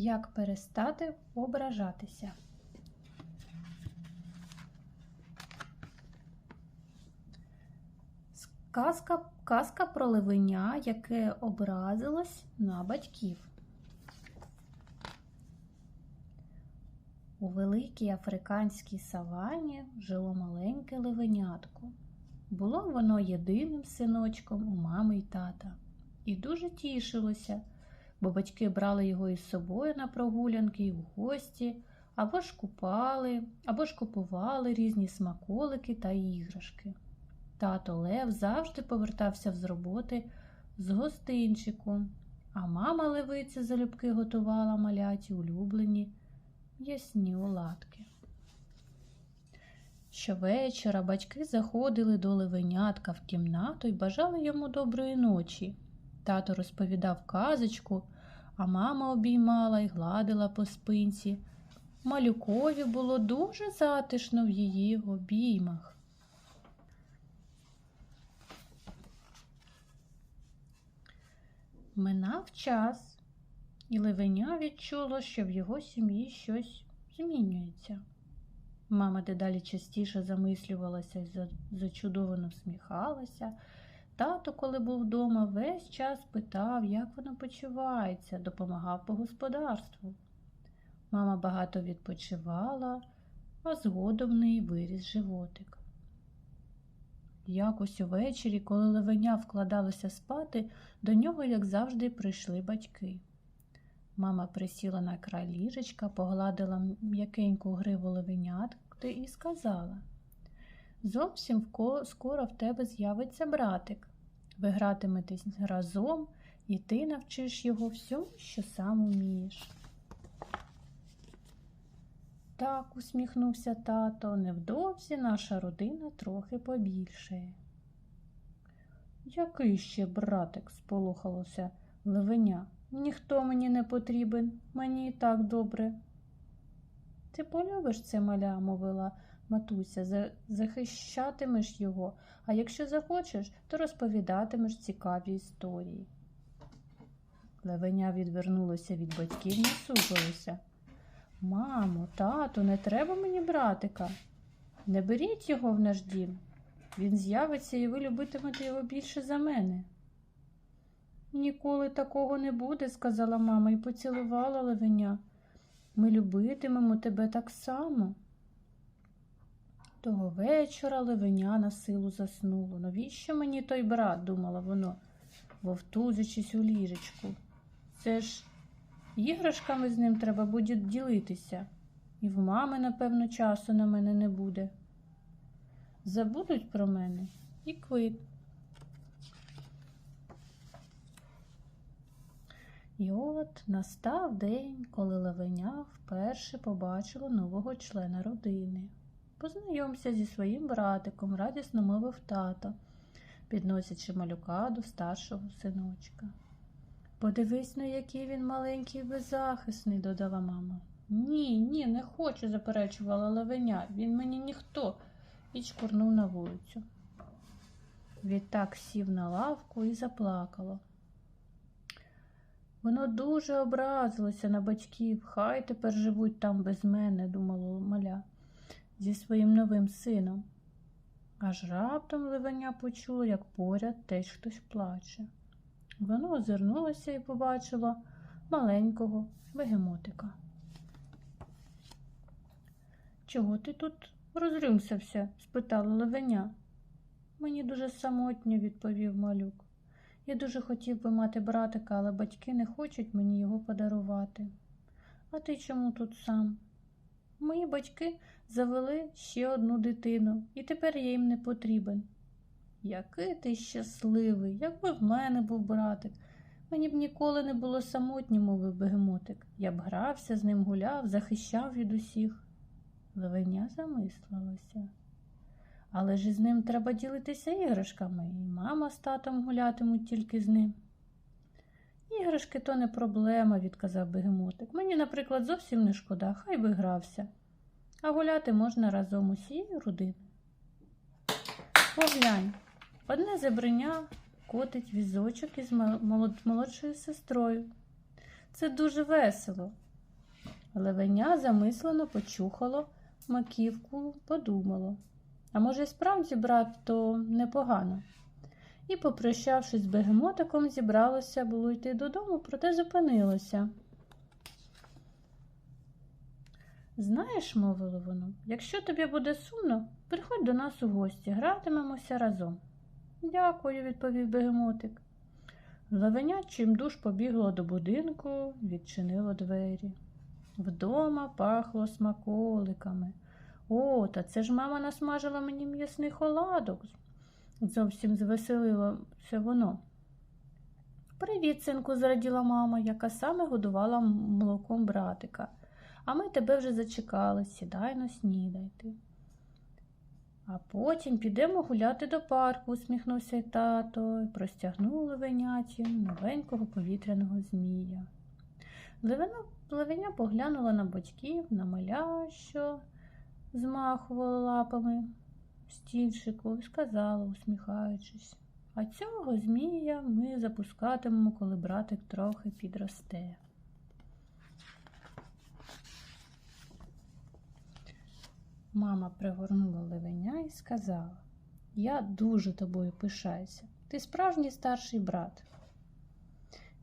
Як перестати ображатися? Казка, казка про левеня, яке образилось на батьків. У великій африканській савані жило маленьке левенятко. Було воно єдиним синочком у мами й тата і дуже тішилося, бо батьки брали його із собою на прогулянки й в гості, або ж купали, або ж купували різні смаколики та іграшки. Тато Лев завжди повертався з роботи з гостинчиком, а мама левиця залюбки готувала маляті улюблені ясні оладки. Щовечора батьки заходили до левенятка в кімнату і бажали йому доброї ночі. Тато розповідав казочку, а мама обіймала і гладила по спинці. Малюкові було дуже затишно в її обіймах. Минав час, і левеня відчуло, що в його сім'ї щось змінюється. Мама дедалі частіше замислювалася і зачудовано всміхалася. Тато, коли був вдома, весь час питав, як вона почувається, допомагав по господарству. Мама багато відпочивала, а згодом в неї виріс животик. Якось увечері, коли левеня вкладалося спати, до нього, як завжди, прийшли батьки. Мама присіла на край ліжечка, погладила м'якеньку гриву левенятки і сказала Зовсім скоро в тебе з'явиться братик. Ви гратиметесь разом, і ти навчиш його всьому, що сам умієш. Так, усміхнувся тато, невдовзі наша родина трохи побільшає. Який ще братик? сполохалося левеня. Ніхто мені не потрібен, мені і так добре. Ти полюбиш це маля, мовила матуся, захищатимеш його, а якщо захочеш, то розповідатимеш цікаві історії. Левеня відвернулося від батьків, насупилося. Мамо, тату, не треба мені братика. Не беріть його в наш дім. Він з'явиться і ви любитимете його більше за мене. Ніколи такого не буде, сказала мама і поцілувала левеня. Ми любитимемо тебе так само. Того вечора левеня на силу заснуло. Навіщо мені той брат, думала воно, вовтузячись у ліжечку. Це ж іграшками з ним треба буде ділитися, і в мами, напевно, часу на мене не буде. Забудуть про мене і квит. І от настав день, коли левеня вперше побачила нового члена родини. Познайомся зі своїм братиком, радісно мовив тато, підносячи малюка до старшого синочка. Подивись, на який він маленький і беззахисний, додала мама. Ні, ні, не хочу, заперечувала левеня. Він мені ніхто, і чкурнув на вулицю. Відтак сів на лавку і заплакало. Воно дуже образилося на батьків, хай тепер живуть там без мене, думало маля, зі своїм новим сином. Аж раптом ливеня почула, як поряд теж хтось плаче. Воно озирнулося і побачило маленького бегемотика. Чого ти тут розрюмсався? спитала левеня. Мені дуже самотньо, відповів малюк. Я дуже хотів би мати братика, але батьки не хочуть мені його подарувати. А ти чому тут сам? Мої батьки завели ще одну дитину, і тепер я їм не потрібен. Який ти щасливий, якби в мене був братик. Мені б ніколи не було самотньо, мовив бегемотик. Я б грався з ним гуляв, захищав від усіх. Левеня замислилася. Але ж із ним треба ділитися іграшками, і мама з татом гулятимуть тільки з ним. Іграшки то не проблема, відказав бегемотик. Мені, наприклад, зовсім не шкода, хай би грався. А гуляти можна разом усією родиною. Поглянь, одне зебреня котить візочок із молодшою сестрою. Це дуже весело. Левеня замислено почухало маківку, подумало. А може, справді брат, то непогано. І, попрощавшись з бегемотиком, зібралося було йти додому, проте зупинилося. Знаєш, мовило воно, якщо тобі буде сумно, приходь до нас у гості, гратимемося разом. Дякую, відповів бегемотик. Левеня чимдуж побігло до будинку, відчинило двері. Вдома пахло смаколиками. О, та це ж мама насмажила мені м'ясних оладок. Зовсім звеселилося воно. Привіт, синку, зраділа мама, яка саме годувала молоком братика. А ми тебе вже зачекали, сідай на снідайте. А потім підемо гуляти до парку, усміхнувся й тато і простягнув левеняті новенького повітряного змія. Левеня поглянула на батьків, на маля, що змахувала лапами стільчику, і сказала, усміхаючись, а цього змія ми запускатимемо, коли братик трохи підросте. Мама пригорнула левеня і сказала, я дуже тобою пишаюся. Ти справжній старший брат.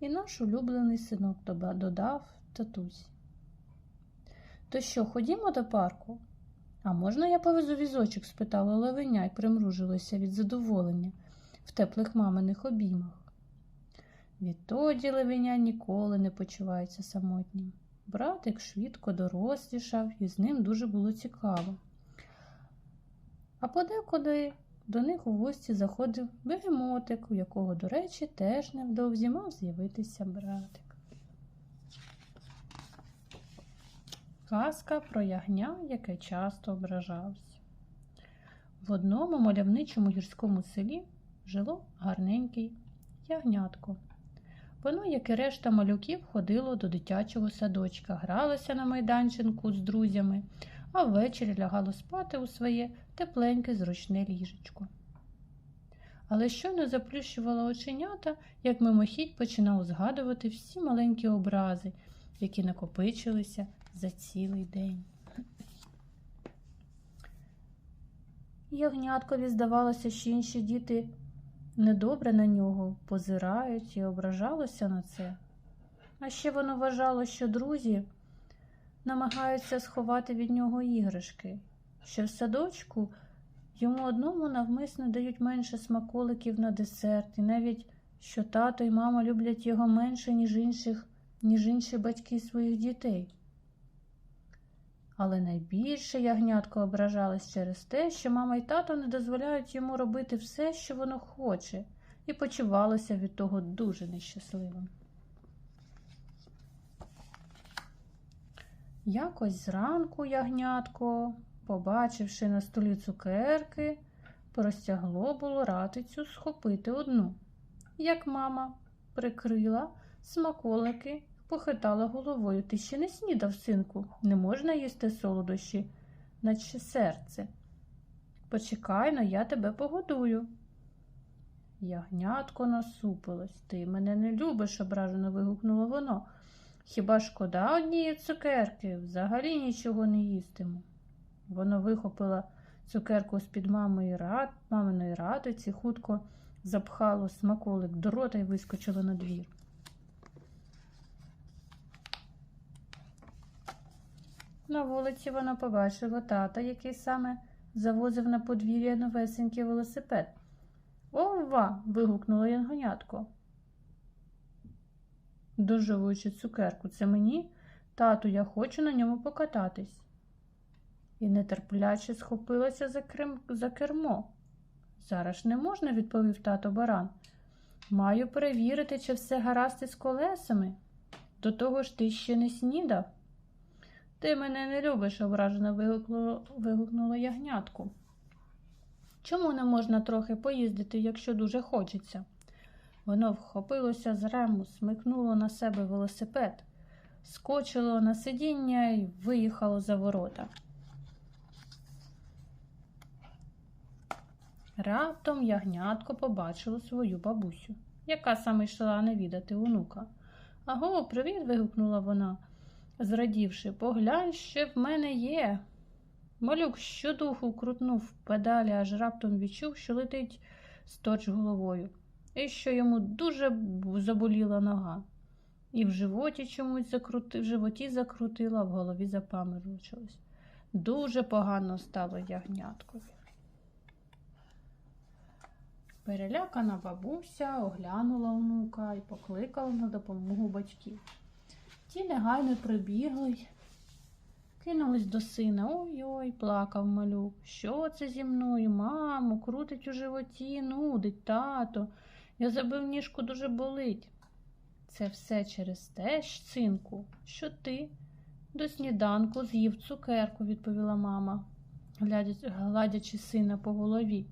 І наш улюблений синок додав татусь. То що, ходімо до парку? А можна я повезу візочок? спитала левеня і примружилася від задоволення в теплих маминих обіймах. Відтоді левеня ніколи не почувається самотнім. Братик швидко дорослішав, і з ним дуже було цікаво. А подекуди до них у гості заходив бегемотик, у якого, до речі, теж невдовзі мав з'явитися братик. Казка про ягня, яке часто ображався. В одному мальовничому гірському селі жило гарненький ягнятко. Воно, як і решта малюків, ходило до дитячого садочка, гралося на майданчинку з друзями, а ввечері лягало спати у своє тепленьке зручне ліжечко. Але щойно заплющувала оченята, як мимохідь починав згадувати всі маленькі образи, які накопичилися за цілий день. Ягняткові здавалося, що інші діти недобре на нього позирають і ображалося на це. А ще воно вважало, що друзі намагаються сховати від нього іграшки, що в садочку йому одному навмисно дають менше смаколиків на десерт, і навіть що тато і мама люблять його менше, ніж інших, ніж інші батьки своїх дітей. Але найбільше ягнятко ображалось через те, що мама й тато не дозволяють йому робити все, що воно хоче, і почувалося від того дуже нещасливим. Якось зранку ягнятко, побачивши на столі цукерки, простягло було ратицю схопити одну. Як мама прикрила смаколики похитала головою. Ти ще не снідав, синку, не можна їсти солодощі, наче серце. Почекай но я тебе погодую. Ягнятко насупилось. Ти мене не любиш, ображено вигукнуло воно. Хіба шкода однієї цукерки? Взагалі нічого не їстиму. Воно вихопило цукерку з-під маминої радиці, хутко запхало смаколик до рота і вискочило на двір. На вулиці вона побачила тата, який саме завозив на подвір'я новесенький велосипед. Ова. вигукнула янгонятко. Дожовуючи цукерку, це мені, тату, я хочу на ньому покататись. І нетерпляче схопилася за, крем... за кермо. Зараз не можна, відповів тато баран. Маю перевірити, чи все гаразд із колесами. До того ж ти ще не снідав. Ти мене не любиш, ображено вигукнуло, ягнятку. Чому не можна трохи поїздити, якщо дуже хочеться? Воно вхопилося з раму, смикнуло на себе велосипед, скочило на сидіння і виїхало за ворота. Раптом ягнятко побачило свою бабусю, яка саме йшла навідати онука. Аго, привіт. вигукнула вона зрадівши, поглянь, що в мене є. Малюк щодуху крутнув педалі, аж раптом відчув, що летить сточ головою, і що йому дуже заболіла нога. І в животі чомусь закрути, в животі закрутила, в голові запаморочилось. Дуже погано стало ягняткові. Перелякана бабуся оглянула онука і покликала на допомогу батьків. Ті негайно прибігли, кинулись до сина. Ой-ой, плакав малюк. Що це зі мною? Мамо, крутить у животі, нудить, тато. Я забив ніжку дуже болить. Це все через те, синку, що ти до сніданку з'їв цукерку, відповіла мама, гладячи сина по голові.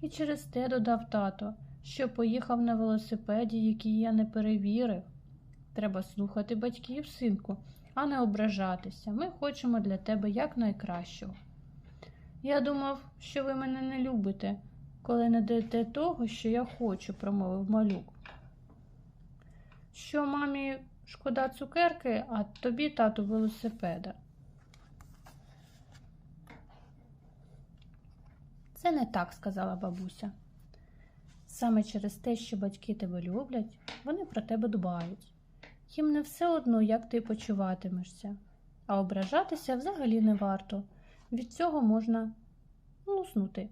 І через те додав тато, що поїхав на велосипеді, який я не перевірив. Треба слухати батьків, синку, а не ображатися. Ми хочемо для тебе якнайкращого. Я думав, що ви мене не любите, коли не даєте того, що я хочу, промовив малюк. Що мамі шкода цукерки, а тобі, тату, велосипеда. Це не так, сказала бабуся. Саме через те, що батьки тебе люблять, вони про тебе дбають. Їм не все одно, як ти почуватимешся, а ображатися взагалі не варто. Від цього можна луснути.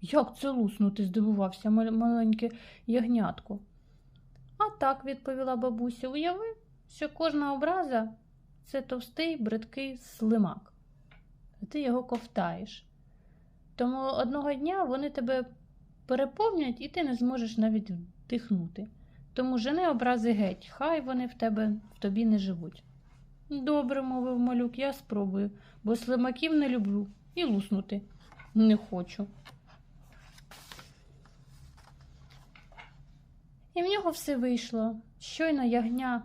Як це луснути? здивувався мал- маленьке ягнятко. А так, відповіла бабуся, уяви, що кожна образа це товстий, бридкий слимак. А ти його ковтаєш. Тому одного дня вони тебе переповнять, і ти не зможеш навіть вдихнути. Тому жени образи геть, хай вони в тебе в тобі не живуть. Добре, мовив малюк, я спробую, бо слимаків не люблю і луснути не хочу. І в нього все вийшло. Щойно ягня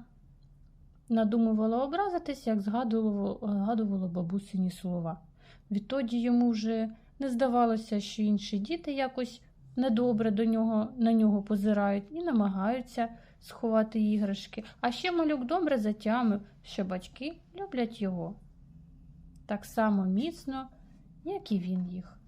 надумувала образитись, як згадувало, згадувало бабусині слова. Відтоді йому вже не здавалося, що інші діти якось недобре до нього, на нього позирають і намагаються сховати іграшки. А ще малюк добре затямив, що батьки люблять його так само міцно, як і він їх.